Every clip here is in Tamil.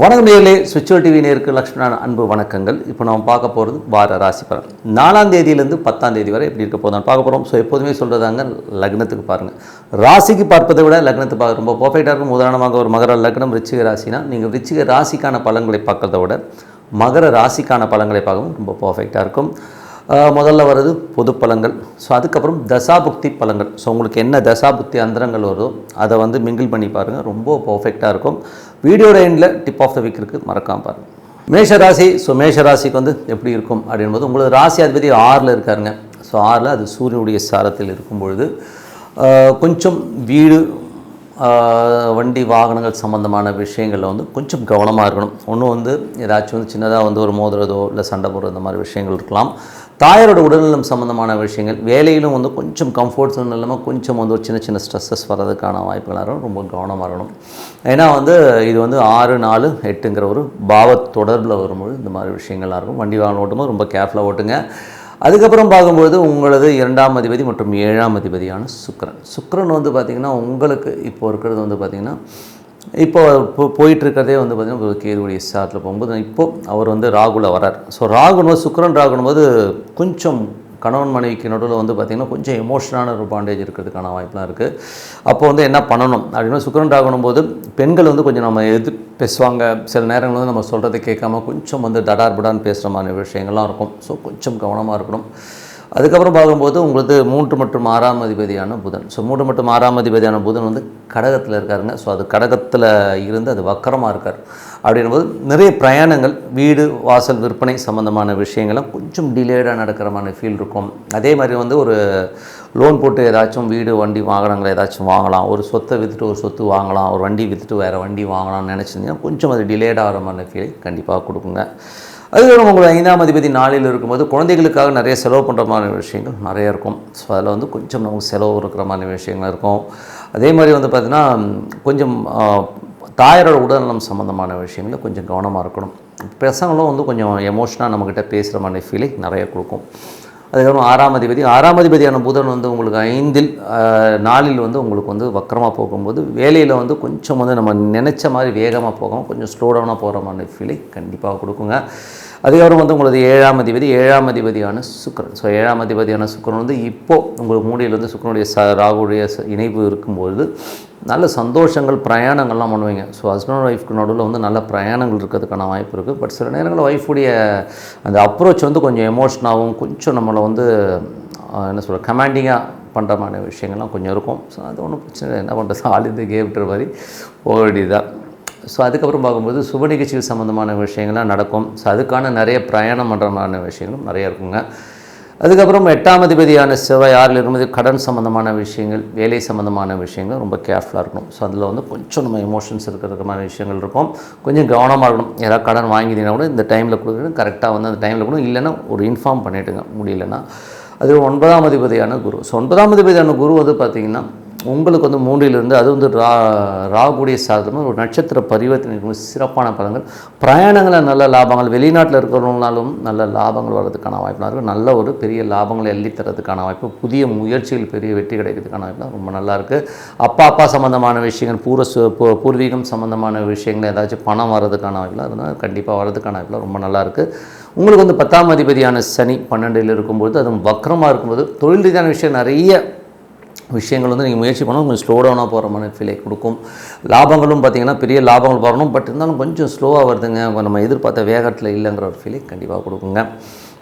வணக்கம் நேர்களே சுவிட்சல் டிவி நேருக்கு லக்ஷ்மணன் அன்பு வணக்கங்கள். இப்போ நம்ம பார்க்க போகிறது வார ராசி பலன் நாலாம் தேதியிலேருந்து பத்தாம் தேதி வரை எப்படி இருக்க போதும் பார்க்க போகிறோம் ஸோ எப்போதுமே சொல்கிறதாங்க லக்னத்துக்கு பாருங்கள் ராசிக்கு பார்ப்பதை விட லக்னத்துக்கு பார்க்க ரொம்ப பர்ஃபெக்டாக இருக்கும். உதாரணமாக ஒரு மகர லக்னம் ரிச்சிக ராசினா நீங்கள் ரிச்சிக ராசிக்கான பலன்களை பார்க்கறத விட மகர ராசிக்கான பலன்களை பார்க்கவும் ரொம்ப பர்ஃபெக்டாக இருக்கும். முதல்ல வர்றது பொது பலங்கள். ஸோ அதுக்கப்புறம் தசாபுக்தி பலங்கள். ஸோ உங்களுக்கு என்ன தசாபுக்தி அந்தரங்கள் வருதோ அதை வந்து மிங்கிள் பண்ணி பாருங்கள் ரொம்ப பர்ஃபெக்டாக இருக்கும். வீடியோட எண்டில் டிப் ஆஃப் த வீக் இருக்குது மறக்காம பாருங்கள் மேஷ ராசி. ஸோ மேஷ ராசிக்கு வந்து எப்படி இருக்கும் அப்படின்போது உங்களது ராசி அதிபதி ஆறில் இருக்காருங்க. ஸோ ஆறில் அது சூரியனுடைய சாரத்தில் இருக்கும் பொழுது கொஞ்சம் வீடு வண்டி வாகனங்கள் சம்மந்தமான விஷயங்களில் வந்து கொஞ்சம் கவனமாக இருக்கணும். ஒன்று வந்து ஏதாச்சும் வந்து சின்னதாக வந்து ஒரு மோதுறதோ இல்லை சண்டை போடுறது இந்த மாதிரி விஷயங்கள் இருக்கலாம். தாயாரோட உடல்நலம் சம்மந்தமான விஷயங்கள் வேலையிலும் வந்து கொஞ்சம் கம்ஃபர்ட் ஜோன் இல்லாமல் கொஞ்சம் வந்து ஒரு சின்ன சின்ன ஸ்ட்ரெஸ்ஸஸ் வர்றதுக்கான வாய்ப்புகளாக இருக்கும் ரொம்ப கவனமாக இருக்கணும் ஏன்னா வந்து இது வந்து ஆறு நாலு எட்டுங்கிற ஒரு பாவ தொடர்பில் வரும்போது இந்த மாதிரி விஷயங்கள்லாம் இருக்கும் வண்டி வாகனம் ஓட்டும்போது ரொம்ப கேர்ஃபுல்லாக ஓட்டுங்க. அதுக்கப்புறம் பார்க்கும்பொழுது உங்களது இரண்டாம் அதிபதி மற்றும் ஏழாம் அதிபதியான சுக்கரன். சுக்கரன் வந்து பார்த்திங்கன்னா உங்களுக்கு இப்போ இருக்கிறது வந்து பார்த்திங்கன்னா இப்போ இப்போ போயிட்டுருக்கிறதே வந்து பார்த்திங்கன்னா ஒரு கேதுவுடைய சாட்டில் போகும்போது இப்போது அவர் வந்து ராகுல வரார் ஸோ ராகுன் சுக்கரன் சுக்கிரன் போது கொஞ்சம் கணவன் மனைவிக்கு நடுவில் வந்து பார்த்திங்கன்னா கொஞ்சம் எமோஷனான ஒரு பாண்டேஜ் இருக்கிறதுக்கான வாய்ப்புலாம் இருக்குது அப்போ வந்து என்ன பண்ணணும்? அப்படின்னா சுக்கரன் ராகுனும் போது பெண்கள் வந்து கொஞ்சம் நம்ம எது பேசுவாங்க. சில நேரங்கள் வந்து நம்ம சொல்கிறத கேட்காம கொஞ்சம் வந்து தடார்படான்னு பேசுகிற மாதிரி விஷயங்கள்லாம் இருக்கும். ஸோ கொஞ்சம் கவனமாக இருக்கணும். அதுக்கப்புறம் பார்க்கும்போது உங்களுக்கு மூன்று மற்றும் ஆறாம் அதிபதியான புதன். ஸோ மூன்று மற்றும் ஆறாம் அதிபதியான புதன் வந்து கடகத்தில் இருக்காருங்க. ஸோ அது கடகத்தில் இருந்து அது வக்கரமாக இருக்கார். அப்படின்போது நிறைய பிரயாணங்கள் வீடு வாசல் விற்பனை சம்மந்தமான விஷயங்கள்லாம் கொஞ்சம் டிலேடாக நடக்கிற மாதிரி ஃபீல் இருக்கும். அதே மாதிரி வந்து ஒரு லோன் போட்டு ஏதாச்சும் வீடு வண்டி வாகனங்கள் ஏதாச்சும் வாங்கலாம். ஒரு சொத்தை விற்றுட்டு ஒரு சொத்து வாங்கலாம். ஒரு வண்டி விற்றுட்டு வேறு வண்டி வாங்கலாம்னு நினச்சிருந்தீங்கன்னா கொஞ்சம் அது டிலேட் ஆகிற மாதிரி ஃபீலை கண்டிப்பாக கொடுக்குங்க. அதுக்கப்புறம் உங்கள் ஐந்தாம் அதிபதி நாளில் இருக்கும்போது குழந்தைகளுக்காக நிறைய செலவு பண்ணுற மாதிரி விஷயங்கள் நிறைய இருக்கும். ஸோ அதில் வந்து கொஞ்சம் நமக்கு செலவு இருக்கிற மாதிரி விஷயங்கள் இருக்கும். அதே மாதிரி வந்து பார்த்திங்கன்னா கொஞ்சம் ஆ, தாயாரோட உடல்நலம் சம்மந்தமான விஷயங்களில் கொஞ்சம் கவனமாக இருக்கணும். பசங்களும் வந்து கொஞ்சம் எமோஷனாக நம்மக்கிட்ட பேசுகிற மாதிரி ஃபீலிங் நிறைய கொடுக்கும். அதுக்கப்புறம் ஆறாம் அதிபதி. ஆறாம் அதிபதியான புதன் வந்து உங்களுக்கு ஐந்தில் நாளில் வந்து உங்களுக்கு வந்து வக்கரமாக போகும்போது வேலையில் வந்து கொஞ்சம் வந்து நம்ம நினச்ச மாதிரி வேகமாக போகாமல் கொஞ்சம் ஸ்லோ டவுனாக போகிற மாதிரி ஃபீலை கண்டிப்பாக கொடுக்குங்க. அதுக்கப்புறம் வந்து உங்களது ஏழாம் அதிபதி ஏழாம் அதிபதியான சுக்கரன். ஸோ ஏழாம் அதிபதியான சுக்கரன் வந்து இப்போது உங்களுக்கு மூடியிலேருந்து சுக்கரனுடைய சுக்கிரனுடைய ச ராகுடைய இணைப்பு இருக்கும்போது நல்ல சந்தோஷங்கள் பிரயாணங்கள்லாம் பண்ணுவீங்க. ஸோ ஹஸ்பண்ட் ஒய்ஃப்க்கு நடுவில் வந்து நல்ல பிரயாணங்கள் இருக்கிறதுக்கான வாய்ப்பு இருக்குது பட் சில நேரங்களில் ஒய்ஃபுடைய அந்த அப்ரோச் வந்து கொஞ்சம் எமோஷனாகவும் கொஞ்சம் நம்மளை வந்து என்ன சொல்கிற கமாண்டிங்காக பண்ணுற மாதிரி விஷயங்கள்லாம் கொஞ்சம் இருக்கும். ஸோ அது ஒன்றும் பிரச்சனை இல்லை. என்ன பண்ணுறது ஆல் இந்த கேம்ன்ற மாதிரி போக தான் ஸோ அதுக்கப்புறம் பார்க்கும்போது சுப நிகழ்ச்சிகள் சம்மந்தமான விஷயங்கள்லாம் நடக்கும். ஸோ அதுக்கான நிறைய பிரயாணம் பண்ணுறமான விஷயங்களும் நிறைய இருக்குங்க. அதுக்கப்புறம் எட்டாம் அதிபதியான செவ்வாய் ஆறில் இருக்கும்போது கடன் சம்மந்தமான விஷயங்கள் வேலை சம்மந்தமான விஷயங்கள் ரொம்ப கேர்ஃபுல்லாக இருக்கணும். ஸோ அதில் வந்து கொஞ்சம் நம்ம எமோஷன்ஸ் இருக்கிற மாதிரி விஷயங்கள் இருக்கும். கொஞ்சம் கவனமாக இருக்கணும். ஏதாவது கடன் வாங்கினீங்கன்னா கூட இந்த டைமில் கொடுக்கணும். கரெக்டாக வந்து அந்த டைமில் கூட இல்லைன்னா ஒரு இன்ஃபார்ம் பண்ணிவிட்டுங்க முடியலன்னா. அது ஒன்பதாம் அதிபதியான குரு. ஸோ ஒன்பதாம் அதிபதியான குரு வந்து பார்த்திங்கன்னா உங்களுக்கு வந்து மூன்றிலிருந்து அது வந்து ரா ராகுடைய சாதனமாக ஒரு நட்சத்திர பரிவர்த்தனை சிறப்பான பலன்கள். பிரயாணங்களில் நல்ல லாபங்கள் வெளிநாட்டில் இருக்கிறவங்களாலும் நல்ல லாபங்கள் வர்றதுக்கான வாய்ப்புலாம் இருக்குது நல்ல ஒரு பெரிய லாபங்களை எள்ளி தரதுக்கான வாய்ப்பு புதிய முயற்சிகள் பெரிய வெற்றி கிடைக்கிறதுக்கான வாய்ப்புலாம் ரொம்ப நல்லா இருக்குது அப்பா அப்பா சம்மந்தமான விஷயங்கள் பூர்வ சு- பூர்வீகம் சம்மந்தமான விஷயங்கள் ஏதாச்சும் பணம் வர்றதுக்கான வாய்ப்புலாம் இருந்தால் கண்டிப்பாக வர்றதுக்கான வாய்ப்புலாம் ரொம்ப நல்லா இருக்குது உங்களுக்கு வந்து பத்தாம் அதிபதியான சனி பன்னெண்டில் இருக்கும்போது அதுவும் வக்கரமாக இருக்கும்போது தொழில் ரீதியான விஷயம் நிறைய விஷயங்கள் வந்து நீங்கள் முயற்சி பண்ணால் கொஞ்சம் ஸ்லோ டவுனாக போகிற மாதிரி ஃபீலை கொடுக்கும். லாபங்களும் பார்த்தீங்கன்னா பெரிய லாபங்கள் வரணும். பட் இருந்தாலும் கொஞ்சம் ஸ்லோவாக வருதுங்க. நம்ம எதிர்பார்த்த வேகத்தில் இல்லைங்கிற ஒரு ஃபீலை கண்டிப்பாக கொடுக்குங்க.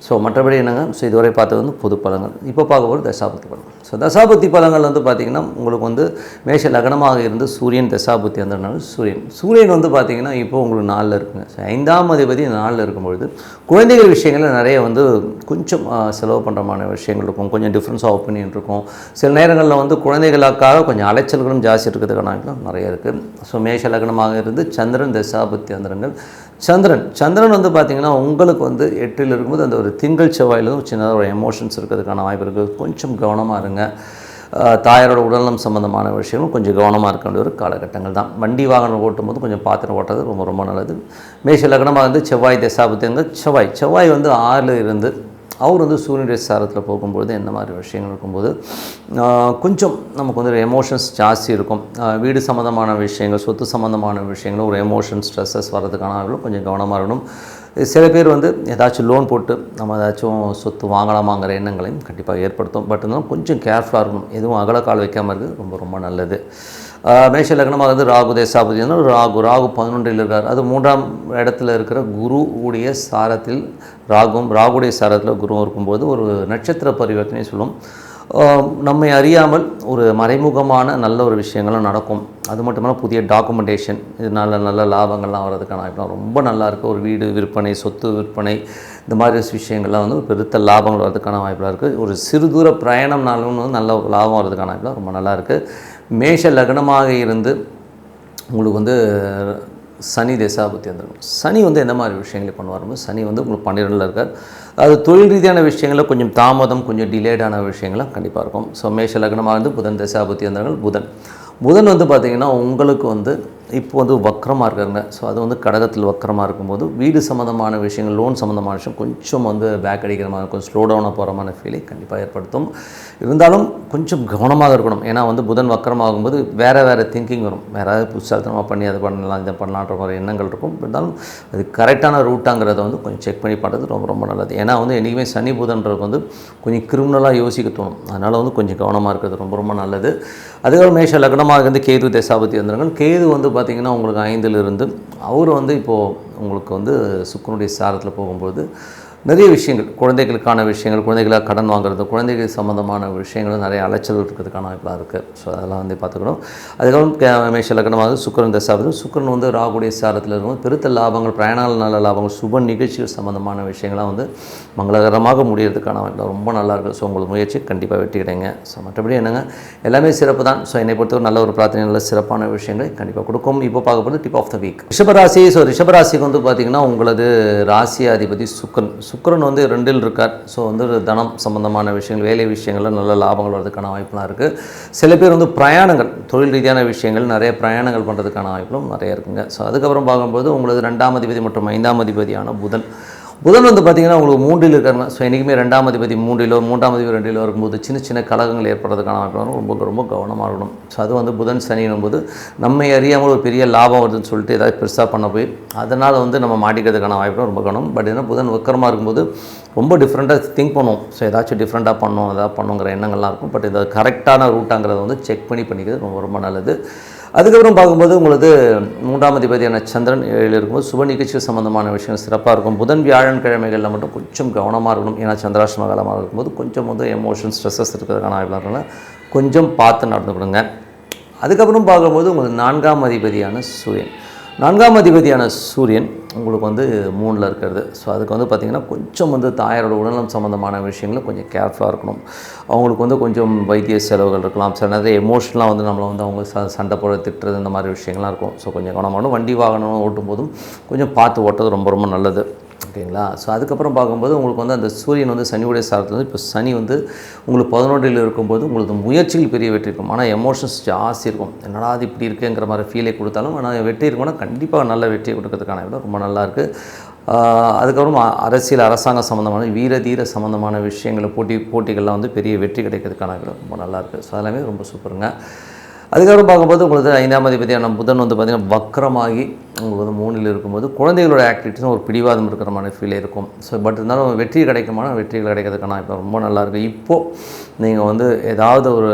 ஸோ மற்றபடி என்னங்க? ஸோ இதுவரை பார்த்தது வந்து பொது பலங்கள். இப்போ பார்க்க போகிறது தசாபுத்தி பலன் ஸோ தசாபுத்தி பலங்கள் வந்து பார்த்திங்கன்னா உங்களுக்கு வந்து மேஷ லக்னமாக இருந்து சூரியன் தசாபுத்தி வந்ததுனால சூரியன். சூரியன் வந்து பார்த்திங்கன்னா இப்போ உங்களுக்கு நாளில் இருக்குங்க. ஸோ ஐந்தாம் அதிபதி நாளில் இருக்கும்பொழுது குழந்தைகள் விஷயங்களில் நிறைய வந்து கொஞ்சம் செலவு பண்ணுறமான விஷயங்கள் இருக்கும். கொஞ்சம் டிஃப்ரென்ஸ் ஆஃப் ஒப்பீனியன் இருக்கும். சில நேரங்களில் வந்து குழந்தைகளுக்காக கொஞ்சம் அலைச்சல்களும் ஜாஸ்தி இருக்கிறதுக்கான நிறைய இருக்குது ஸோ மேஷ லக்னமாக இருந்து சந்திரன் தசாபுத்தி அந்தரங்கள் சந்திரன். சந்திரன் வந்து பார்த்திங்கன்னா உங்களுக்கு வந்து எட்டில் இருக்கும்போது அந்த ஒரு திங்கள் செவ்வாயில் ஒரு சின்னதாக ஒரு எமோஷன்ஸ் இருக்கிறதுக்கான வாய்ப்பு இருக்குது கொஞ்சம் கவனமாக இருங்க. தாயாரோட உடல்நலம் சம்மந்தமான விஷயங்களும் கொஞ்சம் கவனமாக இருக்க வேண்டிய ஒரு காலகட்டங்கள் தான். வண்டி வாகனம் ஓட்டும்போது கொஞ்சம் பார்த்துட்டு ஓட்டுறது ரொம்ப ரொம்ப நல்லது. மேஷ லக்னமாக வந்து செவ்வாய் தசாபுத்திங்க செவ்வாய். செவ்வாய் வந்து ஆறில் இருந்து அவர் வந்து சூரியனுடைய சாரத்தில் போகும்போது என்ன மாதிரி விஷயங்கள் இருக்கும்போது கொஞ்சம் நமக்கு வந்து ஒரு எமோஷன்ஸ் ஜாஸ்தி இருக்கும். வீடு சம்மந்தமான விஷயங்கள் சொத்து சம்மந்தமான விஷயங்கள் ஒரு எமோஷன் ஸ்ட்ரெஸ்ஸஸ் வர்றதுக்கான கொஞ்சம் கவனமாக இருக்கணும். சில பேர் வந்து ஏதாச்சும் லோன் போட்டு நம்ம ஏதாச்சும் சொத்து வாங்கலாமாங்கிற எண்ணங்களையும் கண்டிப்பாக ஏற்படுத்தும். பட் இருந்தாலும் கொஞ்சம் கேர்ஃபுல்லாக இருக்கணும். எதுவும் அகலக்கால் வைக்காமல் இருக்குது ரொம்ப ரொம்ப நல்லது. மேஷ லக்னமாக வந்து ராகு தேசாபதி ராகு ராகு பதினொன்றில் இருக்கார். அது மூன்றாம் இடத்துல இருக்கிற குரு உடைய சாரத்தில் ராகும் ராகுடைய சாரத்தில் குருவும் இருக்கும்போது ஒரு நட்சத்திர பரிவர்த்தனை சொல்லும். நம்மை அறியாமல் ஒரு மறைமுகமான நல்ல ஒரு விஷயங்களும் நடக்கும். அது மட்டும் இல்லாமல் புதிய டாக்குமெண்டேஷன் இதனால நல்ல லாபங்கள்லாம் வர்றதுக்கான வாய்ப்பு ரொம்ப நல்லா இருக்குது ஒரு வீடு விற்பனை சொத்து விற்பனை இந்த மாதிரி விஷயங்கள்லாம் வந்து ஒரு பெருத்த லாபங்கள் வர்றதுக்கான வாய்ப்புலாம் இருக்குது ஒரு சிறு தூர பிரயாணம்னாலும் வந்து நல்ல லாபம் வர்றதுக்கான வாய்ப்புலாம் ரொம்ப நல்லா இருக்குது மேஷ லக்னமாக இருந்து உங்களுக்கு வந்து சனி தேசாபத்தி வந்துடும். சனி வந்து என்ன மாதிரி விஷயங்களை பண்ணுவார் சனி வந்து உங்களுக்கு பன்னிரெண்டில் இருக்கார். அது தொழில் ரீதியான விஷயங்களில் கொஞ்சம் தாமதம் கொஞ்சம் டிலேடான விஷயங்கள்லாம் கண்டிப்பாக இருக்கும். ஸோ மேஷ லக்னமாக இருந்து புதன் தேசாபத்தி வந்தார்கள் புதன். புதன் வந்து பார்த்திங்கன்னா உங்களுக்கு வந்து இப்போ வந்து வக்கரமாக இருக்காருங்க ஸோ அது வந்து கடகத்தில் வக்கரமாக இருக்கும்போது வீடு சம்மந்தமான விஷயங்கள் லோன் சம்மந்தமான விஷயம் கொஞ்சம் வந்து பேக் அடிக்கிற மாதிரி இருக்கும். ஸ்லோ டவுனாக போகிற மாதிரி ஃபீலிங் கண்டிப்பாக ஏற்படுத்தும். இருந்தாலும் கொஞ்சம் கவனமாக இருக்கணும். ஏன்னா வந்து புதன் வக்கரமாகும்போது வேறு வேறு திங்கிங் வரும். வேறு ஏதாவது புதுசாக பண்ணி அதை பண்ணலாம் இதை பண்ணலான்ற மாதிரி எண்ணங்கள் இருக்கும். இருந்தாலும் அது கரெக்டான ரூட்டாங்கிறத வந்து கொஞ்சம் செக் பண்ணி பண்ணுறது ரொம்ப ரொம்ப நல்லது. ஏன்னா வந்து என்றைக்குமே சனி புதன்றது வந்து கொஞ்சம் கிரிமினலாக யோசிக்க தோணும். அதனால் வந்து கொஞ்சம் கவனமாக இருக்கிறது ரொம்ப ரொம்ப நல்லது. அதுக்கப்புறம் மேஷ லக்னமாக இருந்து கேது தேசாபதி வந்துருங்க கேது வந்து பார்த்திங்கன்னா உங்களுக்கு ஐந்தில் இருந்து அவர் வந்து இப்போது உங்களுக்கு வந்து சுக்கரனுடைய சாரத்தில் போகும்போது நிறைய விஷயங்கள் குழந்தைகளுக்கான விஷயங்கள் குழந்தைகளாக கடன் வாங்குறது குழந்தைகள் சம்மந்தமான விஷயங்களும் நிறைய அலைச்சல் இருக்கிறதுக்கான வாய்ப்பெலாம் இருக்குது ஸோ அதெல்லாம் வந்து பார்த்துக்கணும். அதுக்கப்புறம் மேஷ லக்னமாக சுக்கரன் தசாபதி சுக்கரன் வந்து ராகுடைய சாரத்தில் இருக்கும் பெருத்த லாபங்கள் பிரயாணால் நல்ல லாபங்கள் சுப நிகழ்ச்சிகள் சம்மந்தமான விஷயங்கள்லாம் வந்து மங்களகரமாக முடியறதுக்கான வாய்ப்பு ரொம்ப நல்லா இருக்குது ஸோ உங்களுக்கு முயற்சி கண்டிப்பாக வெற்றி கிடைங்க ஸோ மற்றபடி என்னங்க? எல்லாமே சிறப்பு தான். ஸோ என்னை பொறுத்தவரை நல்ல ஒரு பிரார்த்தனை நல்ல சிறப்பான விஷயங்களை கண்டிப்பாக கொடுக்கும். இப்போ பார்க்க போகிறது டிப் ஆஃப் த வீக் ரிஷபராசி ஸோ ரிஷபராசிக்கு வந்து பார்த்திங்கன்னா உங்களது ராசி அதிபதி சுக்கரன் வந்து ரெண்டில் இருக்கார். ஸோ வந்து ஒரு தனம் சம்பந்தமான விஷயங்கள் வேலை விஷயங்கள்ல நல்ல லாபங்கள் வர்றதுக்கான வாய்ப்புலாம் இருக்குது சில பேர் வந்து பிரயாணங்கள் தொழில் ரீதியான விஷயங்கள் நிறைய பிரயாணங்கள் பண்ணுறதுக்கான வாய்ப்புகளும் நிறைய இருக்குங்க. ஸோ அதுக்கப்புறம் பார்க்கும்போது உங்களது ரெண்டாம் அதிபதி மற்றும் ஐந்தாம் அதிபதியான புதன். புதன் வந்து பார்த்திங்கன்னா உங்களுக்கு மூன்றில் இருக்காருங்க ஸோ என்றைக்குமே ரெண்டாம் அதிபதி மூன்றிலோ மூன்றாம் அதிபதி ரெண்டிலோ இருக்கும்போது சின்ன சின்ன கழகங்கள் ஏற்படுறதுக்கான வாய்ப்பு ரொம்ப ரொம்ப கவனமாக இருக்கணும். ஸோ அது வந்து புதன் சனினும் போது நம்மை அறியாமல் ஒரு பெரிய லாபம் வருதுன்னு சொல்லிட்டு ஏதாவது பெருசாக பண்ண போய் அதனால் வந்து நம்ம மாட்டிக்கிறதுக்கான வாய்ப்பு ரொம்ப கவனம். பட் என்ன புதன் வக்கரமாக இருக்கும்போது ரொம்ப டிஃப்ரெண்ட்டாக திங்க் பண்ணுவோம் ஸோ ஏதாச்சும் டிஃப்ரெண்ட்டாக பண்ணணும் ஏதாவது பண்ணுங்கிற எண்ணங்கள்லாம் இருக்கும். பட் இது கரெக்டான ரூட்டாங்கிறத வந்து செக் பண்ணி பண்ணிக்கிறது ரொம்ப ரொம்ப நல்லது. அதுக்கப்புறம் பார்க்கும்போது உங்களுக்கு மூன்றாம் அதிபதியான சந்திரன் ஏழில் இருக்கும்போது சுப நிகழ்ச்சி சம்பந்தமான விஷயம் சிறப்பாக இருக்கும். புதன் வியாழன் கிழமைகளில் மட்டும் கொஞ்சம் கவனமாக இருக்கணும். ஏன்னா சந்திராஷ்டம காலமாக இருக்கும்போது கொஞ்சம் வந்து எமோஷன் ஸ்ட்ரெஸ்ஸஸ் இருக்கிறதுக்கான வாய்ப்புலாம் கொஞ்சம் பார்த்து நடந்துக்கிடுங்க அதுக்கப்புறம் பார்க்கும்போது உங்களுக்கு நான்காம் அதிபதியான சூரியன். நான்காம் அதிபதியான சூரியன் உங்களுக்கு வந்து மூணில் இருக்கிறது. ஸோ அதுக்கு வந்து பார்த்திங்கன்னா கொஞ்சம் வந்து தாயாரோட உடல்நலம் சம்மந்தமான விஷயங்களும் கொஞ்சம் கேர்ஃபுல்லாக இருக்கணும். அவங்களுக்கு வந்து கொஞ்சம் வைத்திய செலவுகள் இருக்கலாம். சில நிறைய எமோஷனலாக வந்து நம்மளை வந்து அவங்க ச சண்டை போட திட்டுறது இந்த மாதிரி விஷயங்கள்லாம் இருக்கும். ஸோ கொஞ்சம் கவனமாக வண்டி வாகனம் ஓட்டும் போதும் கொஞ்சம் பார்த்து ஓட்டுறது ரொம்ப ரொம்ப நல்லது. ஓகேங்களா? ஸோ அதுக்கப்புறம் பார்க்கும்போது உங்களுக்கு வந்து அந்த சூரியன் வந்து சனியுடைய சாரத்தில் வந்து இப்போ சனி வந்து உங்களுக்கு பதினொன்றில் இருக்கும்போது உங்களுக்கு முயற்சிகள் பெரிய வெற்றி இருக்கும். ஆனால் எமோஷன்ஸ் ஜாஸ்தி இருக்கும். என்னடா அது இப்படி இருக்குங்கிற மாதிரி ஃபீலை கொடுத்தாலும் ஆனால் வெற்றி இருக்கும்னா கண்டிப்பாக நல்ல வெற்றியை கொடுக்கறதுக்கான இடம் ரொம்ப நல்லா இருக்குது அதுக்கப்புறம் அரசியல் அரசாங்கம் சம்மந்தமான வீர தீர சம்மந்தமான விஷயங்களை போட்டி போட்டிகள்லாம் வந்து பெரிய வெற்றி கிடைக்கிறதுக்கான இடம் ரொம்ப நல்லா இருக்குது ஸோ அதெல்லாமே ரொம்ப சூப்பருங்க. அதுக்கப்புறம் பார்க்கும்போது உங்களுக்கு ஐந்தாம் அதிபதியான புதன் வந்து பார்த்திங்கன்னா வக்கரமாகி உங்களுக்கு வந்து மூணில் இருக்கும்போது குழந்தைகளோட ஆக்டிவிட்டிஸும் ஒரு பிடிவாதம் இருக்கிற மாதிரி ஃபீல் இருக்கும். ஸோ பட் இருந்தாலும் வெற்றி கிடைக்குமான வெற்றிகள் கிடைக்கிறதுக்கான இப்போ ரொம்ப நல்லா இப்போது நீங்கள் வந்து ஏதாவது ஒரு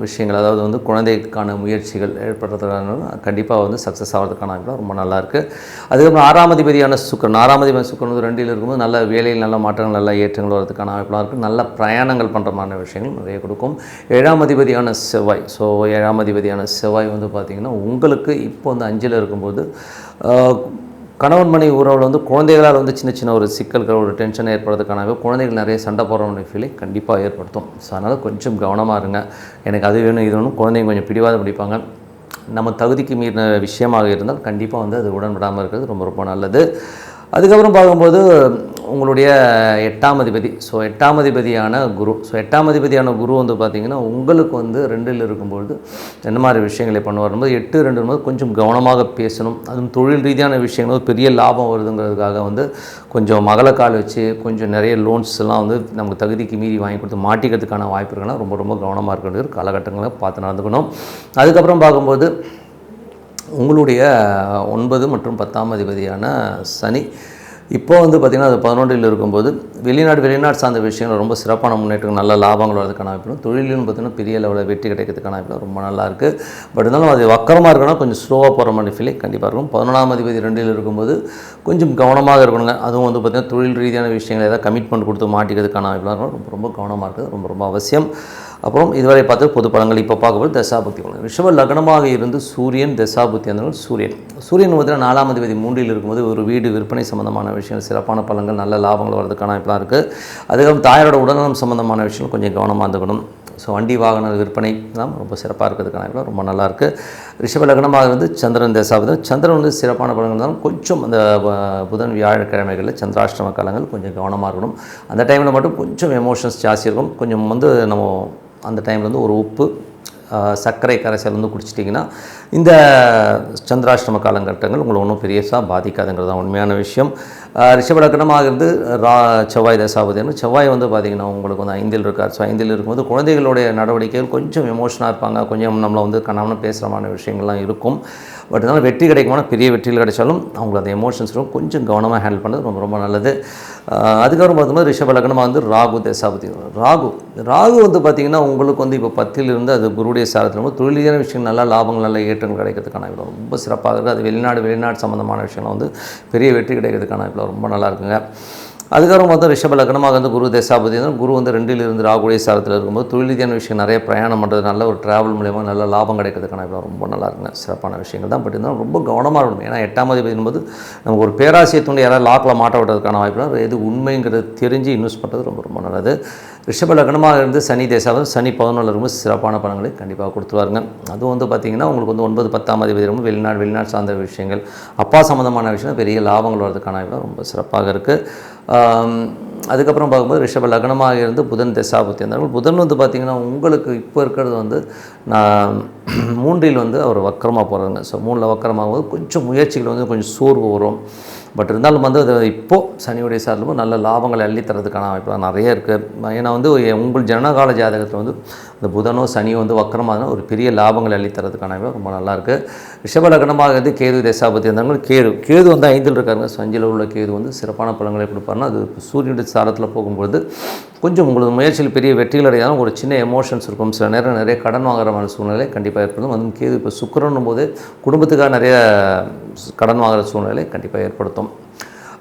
விஷயங்கள் அதாவது வந்து குழந்தைக்கான முயற்சிகள் ஏற்படுறதுக்கான கண்டிப்பாக வந்து சக்ஸஸ் ஆகிறதுக்கான வாய்ப்பு ரொம்ப நல்லாயிருக்கு அதுக்கப்புறம் ஆறாம் அதிபதியான சுக்கரன் ஆறாம் அதிபதி சுக்கரன் வந்து ரெண்டில் இருக்கும்போது நல்ல வேலையில் நல்ல மாற்றங்கள் நல்ல ஏற்றங்கள் வரதுக்கான வாய்ப்புலாம் இருக்குது நல்ல பிரயாணங்கள் பண்ணுற மாதிரி விஷயங்கள் நிறைய கொடுக்கும். ஏழாம் அதிபதியான செவ்வாய் ஸோ ஏழாம் அதிபதியான செவ்வாய் வந்து பார்த்திங்கன்னா உங்களுக்கு இப்போ வந்து அஞ்சில் இருக்கும்போது கணவன் மனைவி உறவில் வந்து குழந்தைகளால் வந்து சின்ன சின்ன ஒரு சிக்கல்கள் ஒரு டென்ஷன் ஏற்படுறதுக்கான குழந்தைகள் நிறைய சண்டை போடுறவங்க ஃபீலிங் கண்டிப்பாக ஏற்படுத்தும். ஸோ அதனால் கொஞ்சம் கவனமாக இருங்க. எனக்கு அது வேணும் இது வேணும் குழந்தைங்க கொஞ்சம் பிடிவாத பிடிப்பாங்க. நம்ம தகுதிக்கு மீறின விஷயமாக இருந்தால் கண்டிப்பாக வந்து அது உடன்படாமல் இருக்கிறது ரொம்ப ரொம்ப நல்லது. அதுக்கப்புறம் பார்க்கும்போது உங்களுடைய எட்டாம் அதிபதி. ஸோ எட்டாம் அதிபதியான குரு. ஸோ எட்டாம் அதிபதியான குரு வந்து பார்த்திங்கன்னா உங்களுக்கு வந்து ரெண்டில் இருக்கும்பொழுது என்ன மாதிரி விஷயங்களை பண்ணுவார் எட்டு ரெண்டு போது கொஞ்சம் கவனமாக பேசணும். அதுவும் தொழில் ரீதியான விஷயங்கள் பெரிய லாபம் வருதுங்கிறதுக்காக வந்து கொஞ்சம் மகளக்கால் வச்சு கொஞ்சம் நிறைய லோன்ஸ் எல்லாம் வந்து நமக்கு தகுதிக்கு மீறி வாங்கி கொடுத்து மாட்டிக்கிறதுக்கான வாய்ப்பு இருக்குன்னா ரொம்ப ரொம்ப கவனமாக இருக்க வேண்டிய காலகட்டங்களை பார்த்து நடந்துக்கணும். அதுக்கப்புறம் பார்க்கும்போது உங்களுடைய ஒன்பது மற்றும் பத்தாம் அதிபதியான சனி இப்போ வந்து பார்த்திங்கன்னா அது பதினொன்றில் இருக்கும்போது வெளிநாடு வெளிநாடு சார்ந்த விஷயங்கள் ரொம்ப சிறப்பான முன்னேற்றம் நல்ல லாபங்கள் வரதுக்கான வாய்ப்பு தொழிலும் பார்த்திங்கன்னா பெரிய லெவலில் வெற்றி கிடைக்கிறதுக்கான வாய்ப்பு ரொம்ப நல்லா இருக்குது பட் இருந்தாலும் அது வக்கரமாக இருக்கணும் கொஞ்சம் ஸ்லோவாக போகிற மாதிரி ஃபீலே கண்டிப்பாக இருக்கும். பதினொன்றாம் அதிபதி ரெண்டில் இருக்கும்போது கொஞ்சம் கவனமாக இருக்கணுங்க. அதுவும் வந்து பார்த்திங்கன்னா தொழில் ரீதியான விஷயங்கள் ஏதாவது கமிட்மெண்ட் கொடுத்து மாட்டிக்கிறதுக்கான வாய்ப்புலாம் ரொம்ப ரொம்ப கவனமாக இருக்குது. ரொம்ப ரொம்ப அவசியம். அப்புறம் இதுவரை பார்த்து பொது பலங்கள் இப்போ பார்க்கும்போது தசாபுத்தி பலன் ரிஷப லக்னமாக இருந்து சூரியன் தசாபுத்தி அந்த சூரியன். சூரியன் வந்து நாலாம் அதிபதி மூன்றில் இருக்கும்போது ஒரு வீடு விற்பனை சம்பந்தமான விஷயங்கள் சிறப்பான பலங்கள் நல்ல லாபங்கள் வரதுக்கான வாய்ப்புலாம் இருக்குது அதுக்கப்புறம் தாயாரோட உடல்நலம் சம்பந்தமான விஷயங்கள் கொஞ்சம் கவனமாக இருந்துக்கணும். ஸோ வண்டி வாகன விற்பனை தான் ரொம்ப சிறப்பாக இருக்கிறதுக்கான வாய்ப்புலாம் ரொம்ப நல்லாயிருக்கு ரிஷப லக்னமாக இருந்து சந்திரன் தசாபதி சந்திரன் வந்து சிறப்பான பலங்கள் தான் கொஞ்சம் அந்த புதன் வியாழக்கிழமைகளில் சந்திராஷ்டம காலங்கள் கொஞ்சம் கவனமாக இருக்கணும். அந்த டைமில் மட்டும் கொஞ்சம் எமோஷன்ஸ் ஜாஸ்தி இருக்கும். கொஞ்சம் வந்து நம்ம அந்த டைமில் வந்து ஒரு உப்பு சர்க்கரை கரைசல் வந்து குடிச்சிட்டிங்கன்னா இந்த சந்திராஷ்டம காலகட்டங்கள் உங்களை ஒன்றும் பெரியசாக பாதிக்காதுங்கிறது தான் உண்மையான விஷயம். ஆ, இருந்து ரா செவ்வாய் தசாபதினு செவ்வாய் வந்து பார்த்திங்கன்னா உங்களுக்கு வந்து ஐந்தில் இருக்கார். ஸோ ஐந்தில் இருக்கும்போது குழந்தைகளுடைய நடவடிக்கைகள் கொஞ்சம் எமோஷனாக இருப்பாங்க. கொஞ்சம் நம்மளை வந்து கண்ணாமன பேசுகிறமான விஷயங்கள்லாம் இருக்கும். பட் இருந்தாலும் வெற்றி கிடைக்குமான பெரிய வெற்றிகள் கிடைச்சாலும் அவங்களுக்கு அந்த எமோஷன்ஸ் ரொம்ப கொஞ்சம் கவனமாக ஹேண்டில் பண்ணுறது ரொம்ப ரொம்ப நல்லது. அதுக்கப்புறம் பார்க்கும்போது ரிஷப லக்னமாக வந்து ராகு தசாபதி. ராகு ராகு வந்து பார்த்திங்கன்னா உங்களுக்கு வந்து இப்போ பத்திலிருந்து அது குருடைய சாரத்தில் வந்து தொழில் ரீதியான விஷயம் நல்லா லாபங்கள் நல்ல ஏற்றங்கள் கிடைக்கிறதுக்கான இவ்வளோ ரொம்ப சிறப்பாக இருக்குது. அது வெளிநாடு வெளிநாடு சம்மந்தமான விஷயங்கள் வந்து பெரிய வெற்றி கிடைக்கிறதுக்கான இவ்வளோ ரொம்ப நல்லா இருக்குங்க. அதுக்கப்புறம் பார்த்தா ரிஷப லக்னமாக வந்து குரு தேசாபதி வந்து குரு வந்து ரெண்டில் இருந்து ராகுடைய சாரத்தில் இருக்கும்போது தொழில் ரீதியான விஷயம் நிறைய பிரயாணம் பண்ணுறது நல்ல ஒரு டிராவல் மூலயமா நல்ல லாபம் கிடைக்கிறதுக்கான வாய்ப்பு ரொம்ப நல்லா இருக்குங்க. சிறப்பான விஷயங்கள் தான். பட் இருந்தாலும் ரொம்ப கவனமாக இருக்கணும். ஏன்னா எட்டாம் அதிபதி என்பது நமக்கு ஒரு பேராசியை தூண்டி யாராவது லாக்கில் மாட்ட விடுறதுக்கான வாய்ப்பு எது உண்மைங்கிறது தெரிஞ்சு இன்வெஸ்ட் பண்ணுறது ரொம்ப ரொம்ப நல்லது. ரிஷப லக்னமாக இருந்து சனி தேசாவது சனி பதினொன்று ரொம்ப சிறப்பான பணங்களை கண்டிப்பாக கொடுத்துருவாருங்க. அதுவும் வந்து பார்த்திங்கன்னா உங்களுக்கு வந்து ஒன்பது பத்தாம் அதிபதி ரொம்ப வெளிநாடு வெளிநாடு சார்ந்த விஷயங்கள் அப்பா சம்மந்தமான விஷயம் பெரிய லாபங்கள் வர்றதுக்கான வாய்ப்பு ரொம்ப சிறப்பாக இருக்குது அதுக்கப்புறம் பார்க்கும்போது ரிஷப லக்னமாக இருந்து புதன் தசாபுத்தி இருந்தார்கள் புதன் வந்து பார்த்திங்கன்னா உங்களுக்கு இப்போ இருக்கிறது வந்து நான் மூன்றில் வந்து அவர் வக்கரமாக போகிறாங்க ஸோ மூணில் வக்கரமாகும்போது கொஞ்சம் முயற்சிகள் வந்து கொஞ்சம் சோர்வு வரும். பட் இருந்தாலும் வந்து அது இப்போது சனியுடைய சார்லும் நல்ல லாபங்களை அள்ளி தரதுக்கான வாய்ப்புலாம் நிறைய இருக்குது ஏன்னா வந்து உங்கள் ஜனகால ஜாதகத்தில் வந்து இந்த புதனோ சனியோ வந்து வக்கரமாக ஒரு பெரிய லாபங்களை அள்ளித்தரதுக்கான வாய்ப்பு ரொம்ப நல்லாயிருக்கு ரிஷபலகனமாக இருந்து கேது தேசாபதி இருந்தாங்க கேது கேது வந்து ஐந்தில் இருக்காருங்க. சஞ்சில் உள்ள கேது வந்து சிறப்பான பலன்களை கொடுப்பாருன்னா அது சூரியனுடைய சாரத்தில் போகும்பொழுது கொஞ்சம் உங்களுக்கு முயற்சியில் பெரிய வெற்றிகள் அடையாலும் ஒரு சின்ன எமோஷன்ஸ் இருக்கும். சில நேரம் நிறைய கடன் வாங்குற மாதிரி சூழ்நிலை கண்டிப்பாக ஏற்படும். அதுவும் கேது இப்போ சுக்கரனும் போது குடும்பத்துக்காக நிறைய கடன் வாங்குற சூழ்நிலை கண்டிப்பாக ஏற்படுத்தும்.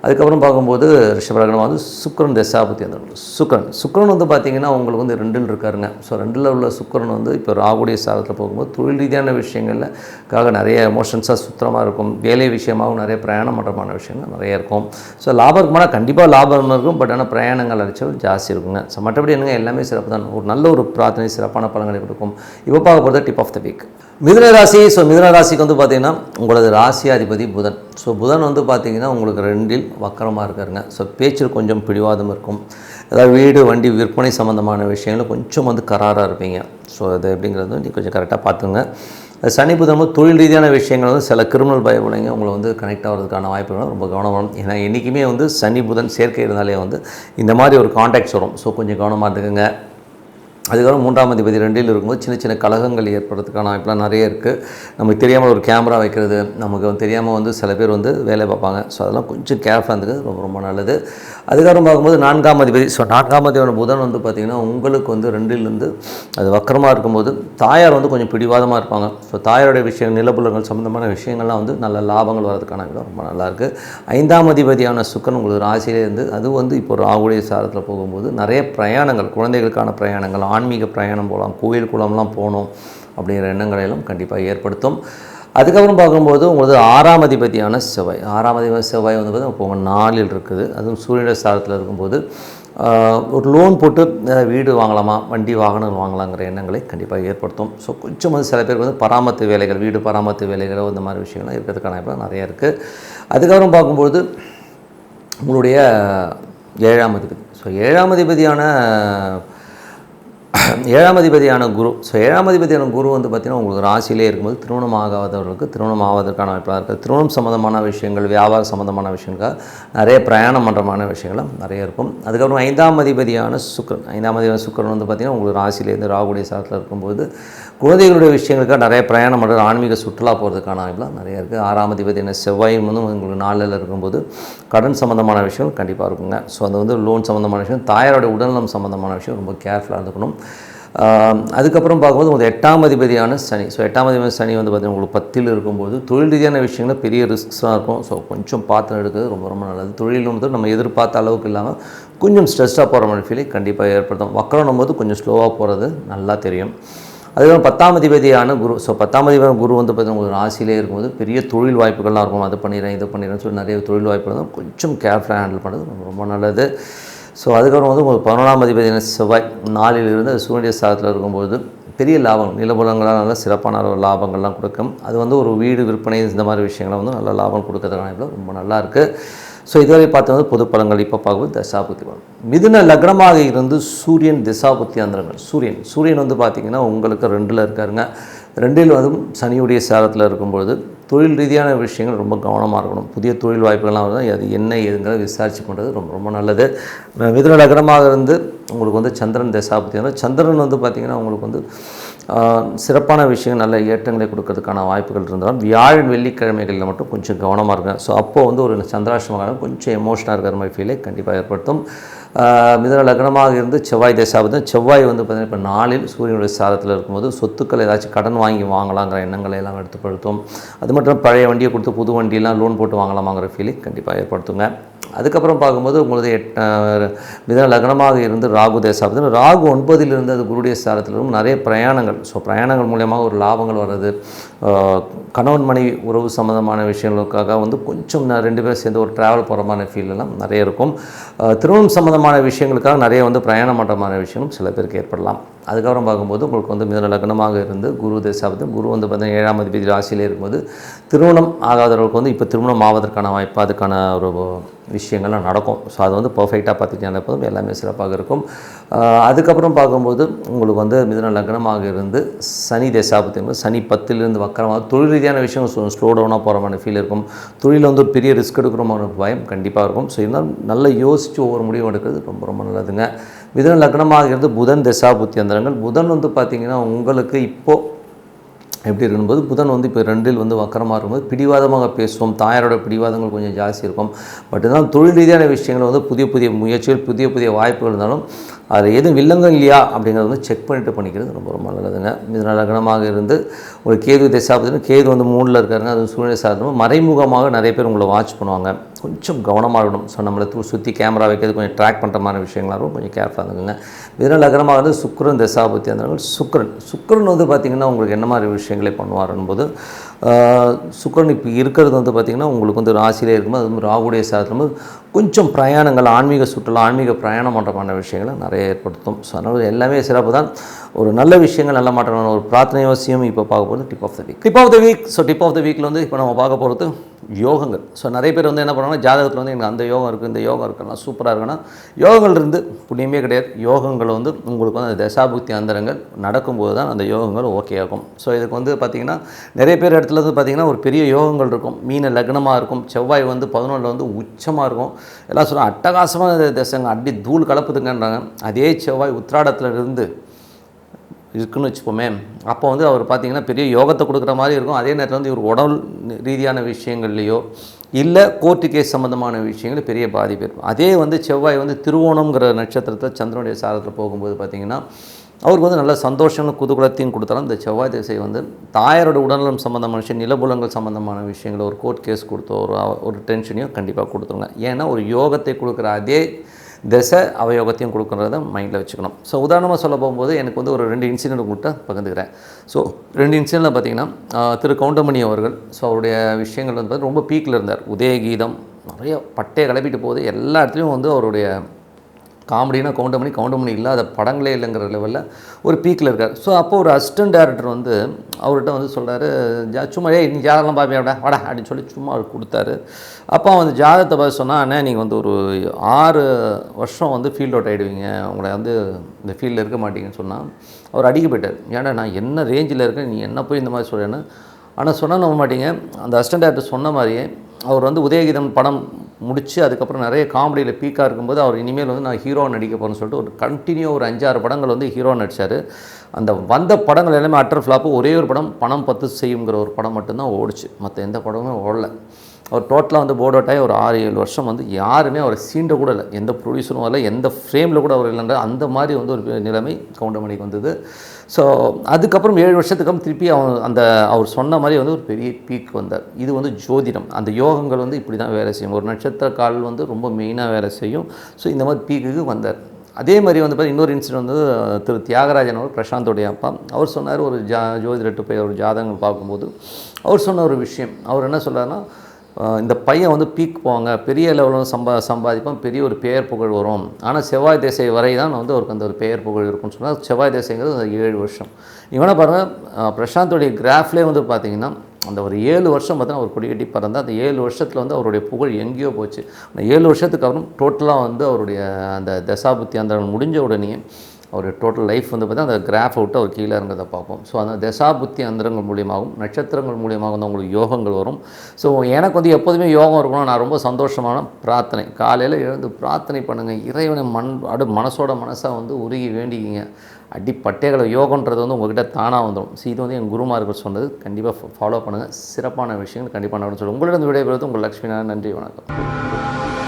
அதுக்கப்புறம் பார்க்கும்போது ரிஷபலக்னம் வந்து சுக்கரன் தசாபதி அந்த சுக்கரன். சுக்கரன் வந்து பார்த்திங்கன்னா உங்களுக்கு வந்து ரெண்டில் இருக்காருங்க. ஸோ ரெண்டில் உள்ள சுக்கரன் வந்து இப்போ ராகுடைய சாதத்தில் போகும்போது தொழில் ரீதியான விஷயங்களுக்காக நிறைய எமோஷன்ஸாக சுத்தமாக இருக்கும். வேலை விஷயமாகவும் நிறைய பிரயாணம் பண்ணுறமான விஷயங்கள் நிறைய இருக்கும். ஸோ லாபகமான கண்டிப்பாக லாபம் இருக்கும். பட் ஆனால் பிரயாணங்கள் அடிச்சல் ஜாஸ்தி இருக்குங்க. ஸோ மற்றபடி என்னங்க? எல்லாமே சிறப்பு தான். ஒரு நல்ல ஒரு பிரார்த்தனை சிறப்பான பலன்களை கொடுக்கும். இப்போ பார்க்க போகிறது டிப் ஆஃப் த வீக் மிதுன ராசி ஸோ மிதுன ராசிக்கு வந்து பார்த்தீங்கன்னா உங்களது ராசியாதிபதி புதன். ஸோ புதன் வந்து பார்த்திங்கன்னா உங்களுக்கு ரெண்டில் வக்கரமாக இருக்காருங்க. ஸோ பேச்சில் கொஞ்சம் பிடிவாதம் இருக்கும். அதாவது வீடு வண்டி விற்பனை சம்மந்தமான விஷயங்களும் கொஞ்சம் வந்து கராராக இருப்பீங்க. ஸோ அது எப்படிங்கிறது வந்து நீங்கள் கொஞ்சம் கரெக்டாக பார்த்துங்க சனி புதன் வந்து தொழில் ரீதியான விஷயங்கள் வந்து சில கிரிமினல் பயப்படைங்க உங்களை வந்து கனெக்ட் ஆகிறதுக்கான வாய்ப்புகள் ரொம்ப கவனம் வரும் ஏன்னா என்றைக்குமே வந்து சனி புதன் சேர்க்கை இருந்தாலே வந்து இந்த மாதிரி ஒரு காண்டாக்ட்ஸ் வரும். ஸோ கொஞ்சம் கவனமாக இருந்துக்குங்க. அதுக்கப்புறம் மூன்றாம் அதிபதி ரெண்டில் இருக்கும்போது சின்ன சின்ன கழகங்கள் ஏற்படுறதுக்கான வாய்ப்புலாம் நிறைய இருக்குது நமக்கு தெரியாமல் ஒரு கேமரா வைக்கிறது நமக்கு வந்து தெரியாமல் வந்து சில பேர் வந்து வேலை பார்ப்பாங்க. ஸோ அதெல்லாம் கொஞ்சம் கேர்ஃபுல்லாக இருந்தது ரொம்ப ரொம்ப நல்லது. அதுக்கப்புறம் பார்க்கும்போது நான்காம் அதிபதி ஸோ நான்காம் அதிபதியோட புதன் வந்து பார்த்திங்கன்னா உங்களுக்கு வந்து ரெண்டிலிருந்து அது வக்கரமாக இருக்கும்போது தாயார் வந்து கொஞ்சம் பிடிவாதமாக இருப்பாங்க. ஸோ தாயாருடைய விஷயம் நிலப்புலங்கள் சம்மந்தமான விஷயங்கள்லாம் வந்து நல்ல லாபங்கள் வரதுக்கான விதம் ரொம்ப நல்லாயிருக்கு ஐந்தாம் அதிபதியான சுக்கரன் உங்களுக்கு ராசியிலே இருந்து அது வந்து இப்போ ராகுடைய சாரத்தில் போகும்போது நிறைய பிரயாணங்கள் குழந்தைகளுக்கான பிரயாணங்கள் ஆன்மீக பிரயாணம் போகலாம் கோயில் குளம்லாம் போகணும் அப்படிங்கிற எண்ணங்களை எல்லாம் கண்டிப்பாக ஏற்படுத்தும். அதுக்கப்புறம் பார்க்கும்போது உங்களுக்கு ஆறாம் அதிபதியான செவ்வாய். ஆறாம் அதிபதி செவ்வாய் வந்து பார்த்தீங்கன்னா இப்போ நாளில் இருக்குது. அதுவும் சூரியனுடைய சாரத்தில் இருக்கும்போது ஒரு லோன் போட்டு வீடு வாங்கலாமா வண்டி வாகனங்கள் வாங்கலாங்கிற எண்ணங்களை கண்டிப்பாக ஏற்படுத்தும். ஸோ கொஞ்சம் வந்து சில பேருக்கு வந்து பராமத்து வேலைகள் வீடு பராமத்து வேலைகளோ இந்த மாதிரி விஷயங்கள்லாம் இருக்கிறதுக்கான இப்போ நிறையா இருக்குது அதுக்கப்புறம் பார்க்கும்போது உங்களுடைய ஏழாம் அதிபதி. ஸோ ஏழாம் அதிபதியான ஏழாம் அதிபதியான குரு. ஸோ ஏழாம் அதிபதியான குரு வந்து பார்த்திங்கன்னா உங்களுக்கு ராசியிலே இருக்கும்போது திருமணம் ஆகாதவர்களுக்கு திருமணம் ஆவதற்கான வாய்ப்பாக இருக்குது திருமணம் சம்மந்தமான விஷயங்கள் வியாபார சம்மந்தமான விஷயங்கள் நிறைய பிரயாணம் பண்ணுறமான விஷயங்களும் நிறைய இருக்கும். அதுக்கப்புறம் ஐந்தாம் அதிபதியான சுக்கரன். ஐந்தாம் அதிபதியான சுக்கரன் வந்து பார்த்திங்கன்னா உங்களுக்கு ராசியிலேருந்து ராகுடைய சாரத்தில் இருக்கும்போது குழந்தைகளுடைய விஷயங்களுக்காக நிறைய பிரயாணம் பண்ணுறது ஆன்மீக சுற்றுலா போகிறதுக்கான வாய்ப்புலாம் நிறையா இருக்குது. ஆறாம் அதிபதியான செவ்வாயும் வந்து உங்களுக்கு நாளில் இருக்கும்போது கடன் சம்மந்தமான விஷயம் கண்டிப்பாக இருக்குங்க. ஸோ அது வந்து லோன் சம்மந்தமான விஷயம் தாயாரோட உடல்நலம் சம்மந்தமான விஷயம் ரொம்ப கேர்ஃபுல்லாக இருந்துக்கணும். அதுக்கப்புறம் பார்க்கும்போது உங்களுக்கு எட்டாம் அதிபதியான சனி. ஸோ எட்டாம் அதிபதி சனி வந்து பார்த்திங்கன்னா உங்களுக்கு பத்தில் இருக்கும்போது தொழில் ரீதியான விஷயங்கள் பெரிய ரிஸ்க்ஸாக இருக்கும். ஸோ கொஞ்சம் பார்த்து எடுக்கிறது ரொம்ப ரொம்ப நல்லது. தொழில் வந்து நம்ம எதிர்பார்த்த அளவுக்கு இல்லாமல் கொஞ்சம் ஸ்ட்ரெஸ்ஸாக போகிற மாதிரி ஃபீலிங் கண்டிப்பாக ஏற்படுத்தும். வக்கரணும் போது கொஞ்சம் ஸ்லோவாக போகிறது நல்லா தெரியும். அதுக்கப்புறம் பத்தாம் அதிபதியான குரு. ஸோ பத்தாம் அதிபதியான குரு வந்து பார்த்தீங்கன்னா உங்களுக்கு ராசியிலே இருக்கும்போது பெரிய தொழில் வாய்ப்புகள்லாம் இருக்கும். அது பண்ணிடுறேன் இது பண்ணிடுறேன்னு சொல்லி நிறைய தொழில் வாய்ப்புகள் தான் கொஞ்சம் கேர்ஃபுல்லாக ஹேண்டில் பண்ணுறது ரொம்ப நல்லது. ஸோ அதுக்கப்புறம் வந்து உங்களுக்கு பதினொன்றாம் அதிபதியான செவ்வாய் நாளிலிருந்து அது சூரிய சாதத்தில் இருக்கும்போது பெரிய லாபம் நிலபுலங்களாக நல்ல சிறப்பான லாபங்கள்லாம் கொடுக்கும். அது வந்து ஒரு வீடு விற்பனை இந்த மாதிரி விஷயங்களை வந்து நல்ல லாபம் கொடுக்கறதுக்கான ரொம்ப நல்லா இருக்குது ஸோ இதுவரை பார்த்தது வந்து பொது பலன்கள் இப்போ பார்க்கும்போது தசாபுத்தி பலன் மிதுன லக்னமாக இருந்து சூரியன் திசாபுத்தி அந்தரங்கள் சூரியன். சூரியன் வந்து பார்த்திங்கன்னா உங்களுக்கு ரெண்டில் இருக்காருங்க. ரெண்டில் வந்து சனியுடைய சாரத்தில் இருக்கும்பொழுது தொழில் ரீதியான விஷயங்கள் ரொம்ப கவனமாக இருக்கணும். புதிய தொழில் வாய்ப்புகள்லாம் வருது அது என்ன ஏதுங்கிறத விசாரிச்சு பண்ணுறது ரொம்ப ரொம்ப நல்லது. மிதுன லக்னமாக இருந்து உங்களுக்கு வந்து சந்திரன் திசாபுத்தி சந்திரன் வந்து பார்த்திங்கன்னா உங்களுக்கு வந்து சிறப்பான விஷயங்கள் நல்ல ஏற்றங்களை கொடுக்கறதுக்கான வாய்ப்புகள் இருந்தாலும் வியாழன் வெள்ளிக்கிழமைகளில் மட்டும் கொஞ்சம் கவனமாக இருக்கேன் ஸோ அப்போது வந்து ஒரு சந்திராஷ்டமகாலம் கொஞ்சம் எமோஷனாக இருக்கிற மாதிரி ஃபீலை கண்டிப்பாக ஏற்படுத்தும். மிதன லக்னமாக இருந்து செவ்வாய் தசாபதி செவ்வாய் வந்து பார்த்திங்கன்னா இப்போ நாளில் சூரியனுடைய சாதத்தில் இருக்கும்போது சொத்துக்கள் ஏதாச்சும் கடன் வாங்கி வாங்கலாங்கிற எண்ணங்களை எல்லாம் எடுத்துப்படுத்தும் அது மட்டும் பழைய வண்டியை கொடுத்து புது வண்டியெல்லாம் லோன் போட்டு வாங்கலாமாங்கிற ஃபீலிங் கண்டிப்பாக ஏற்படுத்துங்க. அதுக்கப்புறம் பார்க்கும்போது உங்களது எட் லக்னமாக இருந்து ராகு தேசாபதி ராகு ஒன்பதிலிருந்து அது குருடைய ஸ்தானத்திலிருந்து நிறைய பிரயாணங்கள். ஸோ பிரயாணங்கள் மூலியமாக ஒரு லாபங்கள் வர்றது கணவன் மனைவி உறவு சம்மந்தமான விஷயங்களுக்காக வந்து கொஞ்சம் நான் ரெண்டு பேரும் சேர்ந்து ஒரு ட்ராவல் போகிறமான ஃபீல்லாம் எல்லாம் நிறைய இருக்கும். திருமணம் சம்மந்தமான விஷயங்களுக்காக நிறைய வந்து பிரயாணம் பண்ணுற விஷயங்களும் சில பேருக்கு ஏற்படலாம். அதுக்கப்புறம் பார்க்கும்போது உங்களுக்கு வந்து மிதன லக்னமாக இருந்து குரு தேசாபதி குரு வந்து பார்த்தீங்கன்னா ஏழாம் அதிபதி ராசியிலே இருக்கும்போது திருமணம் ஆகாதவர்களுக்கு வந்து இப்போ திருமணம் ஆவதற்கான வாய்ப்பு அதுக்கான ஒரு விஷயங்கள்லாம் நடக்கும். ஸோ அது வந்து பர்ஃபெக்டாக பார்த்துக்கிட்டே போதும். எல்லாமே சிறப்பாக இருக்கும். அதுக்கப்புறம் பார்க்கும்போது உங்களுக்கு வந்து மிதன லக்னமாக இருந்து சனி தேசாபத்தியம் சனி பத்திலிருந்து வக்கரமாக தொழில் ரீதியான விஷயம் ஸ்லோ டவுனாக போகிற மாதிரி ஃபீல் இருக்கும். தொழிலில் வந்து ஒரு பெரிய ரிஸ்க் எடுக்கிற மாதிரி பயம் கண்டிப்பாக இருக்கும். ஸோ இருந்தாலும் நல்லா யோசித்து ஒவ்வொரு முடிவும் எடுக்கிறது ரொம்ப ரொம்ப நல்லதுங்க. மிதன லக்னமாக இருந்து புதன் தசாபுத்தி அந்தரங்கள். புதன் வந்து பார்த்திங்கன்னா உங்களுக்கு இப்போது எப்படி இருக்கும்போது புதன் வந்து இப்போ ரெண்டில் வந்து வக்கரமாக இருக்கும்போது பிடிவாதமாக பேசுவோம். தாயாரோட பிடிவாதங்கள் கொஞ்சம் ஜாஸ்தி இருக்கும். பட் இருந்தாலும் தொழில் ரீதியான விஷயங்கள் வந்து புதிய புதிய முயற்சிகள் புதிய புதிய வாய்ப்புகள் இருந்தாலும் அது எதுவும் வில்லங்கம் இல்லையா அப்படிங்கிறத வந்து செக் பண்ணிட்டு பண்ணிக்கிறது ரொம்ப ரொம்ப நல்லதுங்க. இதனால் லக்னமாக இருந்து ஒரு கேது தசாபதினு கேது வந்து மூணில் இருக்காருங்க. அது சூழ்நிலை சாதனம் மறைமுகமாக நிறைய பேர் உங்களை வாட்ச் பண்ணுவாங்க. கொஞ்சம் கவனமாக இருக்கணும். ஸோ நம்மளை தூ சுற்றி கேமரா வைக்கிறது கொஞ்சம் ட்ராக் பண்ணுற மாதிரி விஷயங்களாக இருக்கும் கொஞ்சம் கேர்ஃபுல்லாக இருக்குங்க இதனால் லக்னமாக வந்து சுக்கிரன் தசாபத்தி அந்த சுக்ரன் சுக்கிரன். வந்து பார்த்திங்கன்னா உங்களுக்கு என்ன மாதிரி விஷயங்களை பண்ணுவாருன்னு போது சுக்கிரன் இப்போ இருக்கிறது வந்து பார்த்திங்கன்னா உங்களுக்கு வந்து ராசியிலே இருக்கும்போது அது ராகுடைய சாதத்தில் கொஞ்சம் பிரயாணங்கள் ஆன்மீக சுற்றுலா ஆன்மீக பிரயாணம் பண்ணுறமான விஷயங்களை நிறைய ஏற்படுத்தும். ஸோ அதனால் எல்லாமே சிறப்பு தான் ஒரு நல்ல விஷயங்கள் நல்ல மாற்றமான ஒரு பிரார்த்தனை அவசியம் இப்போ பார்க்க போகிறது tip of the week tip of the week so tip of the வீக்கில் வந்து இப்போ நம்ம பார்க்க போகிறது யோகங்கள். ஸோ நிறைய பேர் வந்து என்ன பண்ணுவாங்கன்னா ஜாதகத்தில் வந்து எனக்கு அந்த யோகம் இருக்குது இந்த யோகம் இருக்குன்னா சூப்பராக இருக்குன்னா யோகங்கள் இருந்து புண்ணியமே கிடையாது. யோகங்கள் வந்து உங்களுக்கு வந்து அந்த தசாபுக்தி அந்தரங்கள் நடக்கும்போது தான் அந்த யோகங்கள் ஓகே ஆகும். ஸோ இதுக்கு வந்து பார்த்திங்கன்னா நிறைய பேர் இடத்துல வந்து பார்த்திங்கன்னா ஒரு பெரிய யோகங்கள் இருக்கும். மீன லக்னமாக இருக்கும். செவ்வாய் வந்து பதினொன்றில் வந்து உச்சமாக இருக்கும். எல்லாம் சொல்லுவாங்க அட்டகாசமாக தசங்க அடி தூள் கலப்புதுங்கன்றாங்க. அதே செவ்வாய் உத்திராடத்துல இருந்து இருக்குன்னு வச்சுப்போமே. அப்போ வந்து அவர் பார்த்தீங்கன்னா பெரிய யோகத்தை கொடுக்குற மாதிரி இருக்கும். அதே நேரத்தில் வந்து இவர் உடல் ரீதியான விஷயங்கள்லையோ இல்லை கோர்ட்டு கேஸ் சம்மந்தமான விஷயங்கள் பெரிய பாதிப்பு இருக்கும் அதே வந்து செவ்வாய் வந்து திருவோணம்ங்கிற நட்சத்திரத்தை சந்திரனுடைய சாரத்தில் போகும்போது பார்த்தீங்கன்னா அவருக்கு வந்து நல்ல சந்தோஷங்களும் குதூகலத்தையும் கொடுத்தாலும் இந்த செவ்வாய் திசை வந்து தாயாரோட உடல்நலம் சம்மந்தமான விஷயம் நிலபுலங்கள் சம்மந்தமான விஷயங்கள் ஒரு கோர்ட் கேஸ் கொடுத்தோ ஒரு ஒரு டென்ஷனையும் கண்டிப்பாக கொடுத்துருங்க. ஏன்னா ஒரு யோகத்தை கொடுக்குற அதே திசை அவயோகத்தையும் கொடுக்குறத மைண்டில் வச்சுக்கணும். ஸோ உதாரணமாக சொல்ல போகும்போது எனக்கு வந்து ஒரு ரெண்டு இன்சிடென்ட் உங்கள்கிட்ட பகிர்ந்துக்கிறேன். ஸோ ரெண்டு இன்சிடென்ட்டில் பார்த்தீங்கன்னா திரு கவுண்டமணி அவர்கள் ஸோ அவருடைய விஷயங்கள் வந்து ரொம்ப பீக்கில் இருந்தார். உதயகீதம் நிறைய பட்டையை கிளப்பிட்டு போகுது. எல்லா இடத்துலையும் வந்து அவருடைய காமெடினா கவுண்டமணி கவுண்டமணி இல்லாத படங்களே இல்லைங்கிற லெவலில் ஒரு பீக்கில் இருக்கார். ஸோ அப்போ ஒரு அசிஸ்டன்ட் டேரக்டர் வந்து அவர்கிட்ட வந்து சொல்கிறாரு ஜா சும்மா ஏய் நீ ஜாதகம் பார்ப்பியாடா வாடா அப்படின்னு சொல்லி சும்மா அவர் கொடுத்தாரு. அப்போ வந்து ஜாதகத்தை பார்த்து சொன்னால் அண்ணே நீங்கள் வந்து ஒரு ஆறு வருஷம் வந்து ஃபீல்ட் அவுட் ஆகிடுவீங்க உங்களை வந்து இந்த ஃபீல்டில் இருக்க மாட்டீங்கன்னு சொன்னால் அவர் அடிக்க போயிட்டார். ஏன்டா நான் என்ன ரேஞ்சில் இருக்கேன்? நீ என்ன போய் இந்த மாதிரி சொல்கிறேன்னு ஆனால் சொன்னால் நம்ப மாட்டீங்க. அந்த அசிஸ்டன்ட் டேரக்டர் சொன்ன மாதிரியே அவர் வந்து உதயகீதம் படம் முடித்து அதுக்கப்புறம் நிறைய காமெடியில் பீக்காக இருக்கும்போது அவர் இனிமேல் வந்து நான் ஹீரோ நடிக்க போகிறேன்னு சொல்லிட்டு ஒரு கண்டினியூ ஒரு அஞ்சாறு படங்கள் வந்து ஹீரோ நடித்தார் அந்த வந்த படங்கள் எல்லாமே அட்டர் ஃப்ளாப்பு ஒரே ஒரு படம் பணம் பத்து செய்யுங்கிற ஒரு படம் மட்டும்தான் ஓடிச்சு. மற்ற எந்த படமும் ஓடலை. அவர் டோட்டலாக வந்து போர்ட் அவுட் ஆகி ஒரு ஆறு ஏழு வருஷம் வந்து யாருமே அவரை சீண்ட கூட இல்லை. எந்த ப்ரொடியூசரும் வரல எந்த ஃப்ரேமில் கூட அவர் இல்லைன்ற அந்த மாதிரி வந்து ஒரு நிலைமை கவுண்டமணிக்கு வந்தது. ஸோ அதுக்கப்புறம் ஏழு வருஷத்துக்கு அப்புறம் திருப்பி அவன் அந்த அவர் சொன்ன மாதிரி வந்து ஒரு பெரிய பீக் வந்தார். இது வந்து ஜோதிடம். அந்த யோகங்கள் வந்து இப்படி தான் வேலை செய்யும். ஒரு நட்சத்திர கால் வந்து ரொம்ப மெயினாக வேலை செய்யும். ஸோ இந்த மாதிரி பீக்குக்கு வந்தார். அதே மாதிரி வந்து பார்த்தா இன்னொரு இன்சிடென்ட் வந்து திரு தியாகராஜன் அவர் பிரசாந்தோடைய அப்பா. அவர் சொன்னார் ஒரு ஜா ஜோதிடட்டு போய் ஒரு ஜாதகங்கள் பார்க்கும்போது. அவர் சொன்ன ஒரு விஷயம். அவர் என்ன சொல்கிறாருன்னா இந்த பையன் வந்து பீக் போவாங்க. பெரிய லெவலில் சம்பா சம்பாதிப்பான். பெரிய ஒரு பெயர் புகழ் வரும். ஆனால் செவ்வாய் திசை வரை தான் வந்து அவருக்கு அந்த ஒரு பெயர் புகழ் இருக்கும்னு சொன்னால் செவ்வாய் திசைங்கிறது அந்த ஏழு வருஷம். இவனை பாருங்கள் பிரசாந்தோடைய கிராஃப்லேயே வந்து பார்த்தீங்கன்னா அந்த ஒரு ஏழு வருஷம் பார்த்தீங்கன்னா அவர் கொடிக்கட்டி பறந்து அந்த ஏழு வருஷத்தில் வந்து அவருடைய புகழ் எங்கேயோ போச்சு. அந்த ஏழு வருஷத்துக்கு அப்புறம் டோட்டலாக வந்து அவருடைய அந்த தசாபுத்தி அந்த முடிஞ்ச உடனே அவர் டோட்டல் லைஃப் வந்து பார்த்தீங்கன்னா அந்த கிராஃப் விட்டு அவர் கீழே இருக்கிறத பார்ப்போம். ஸோ அந்த தசா புத்தி அந்தரங்கள் மூலியமாகவும் நட்சத்திரங்கள் மூலியமாகவும் தான் உங்களுக்கு யோகங்கள் வரும். ஸோ எனக்கு வந்து எப்போதுமே யோகம் இருக்கணும் நான் ரொம்ப சந்தோஷமான பிரார்த்தனை. காலையில் எழுந்து பிரார்த்தனை பண்ணுங்கள் இறைவனை மண் அடு மனசோட மனசாக வந்து உருகி வேண்டிக்கிங்க. அடிப்பட்டைகளை யோகன்றது வந்து உங்கள்கிட்ட தானாக வந்துடும் ஸோ இது வந்து என் குருமார்கள் சொன்னது. கண்டிப்பாக ஃபாலோ பண்ணுங்கள் சிறப்பான விஷயங்கள் கண்டிப்பாக நடக்கும் சொல்லுங்கள் உங்களிடம் விடைபெறுவது உங்கள் லக்ஷ்மி நன்றி வணக்கம்.